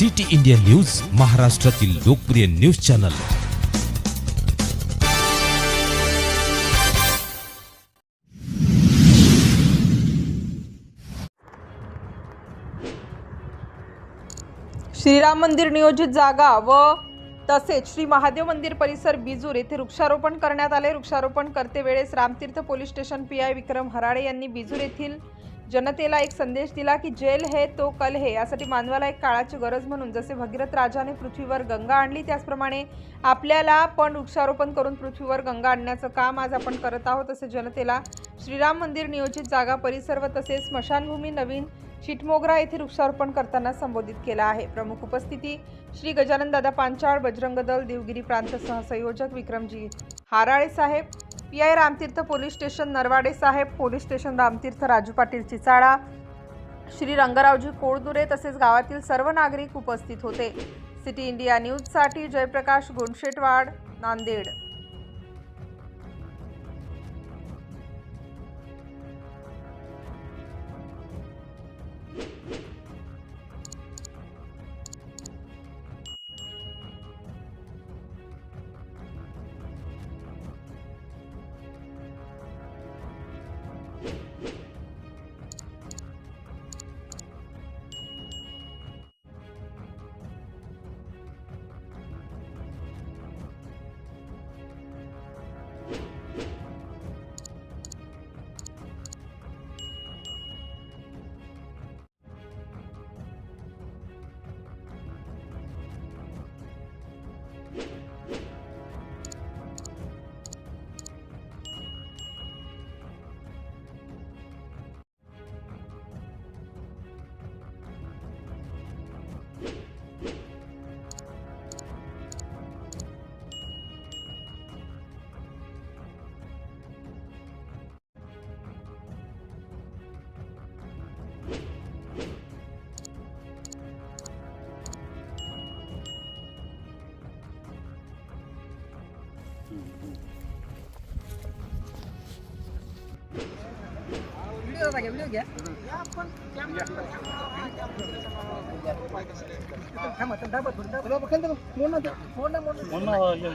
City India news महाराष्ट्रातील लोकप्रिय news channel. Shriram मंदिर नियोजित जागा व तसेच श्री महादेव मंदिर परिसर बिजूर येथे वृक्षारोपण करण्यात आले. वृक्षारोपण करते वेळेस Ramtirth police station P I Vikram Harade यांनी बिजूर येथील जनतेला एक संदेश दिला की जेल हे तो कल हे यासाठी मानवाला एक काळाची गरज म्हणून जसे भगीरथ राजाने पृथ्वीवर गंगा आणली त्याचप्रमाणे आपल्याला पण वृक्षारोपण करून पृथ्वीवर गंगा आणण्याचं काम आज आपण करत आहोत तसे जनतेला श्रीराम मंदिर नियोजित जागा परिसर व तसेच स्मशानभूमी नवीन चिटमोगरा येथे वृक्षारोपण करताना संबोधित केला आहे. प्रमुख उपस्थिती श्री गजानन दादा पांचाळ बजरंग दल देवगिरी प्रांत सहसंयोजक विक्रमजी हाराळे साहेब P I Ramtirth police station Narwade Saheb police station Ramtirth Raju Patil Chichala Shri रंगरावजी Koldure तसेच गावातील सर्व नागरिक उपस्थित होते. सिटी इंडिया न्यूजसाठी Jayaprakash गोंडशेटवाड Nanded. Udah pakai blade, Kamu terdapat, terdapat. Berapa kan tuh? Mona, Mona, you.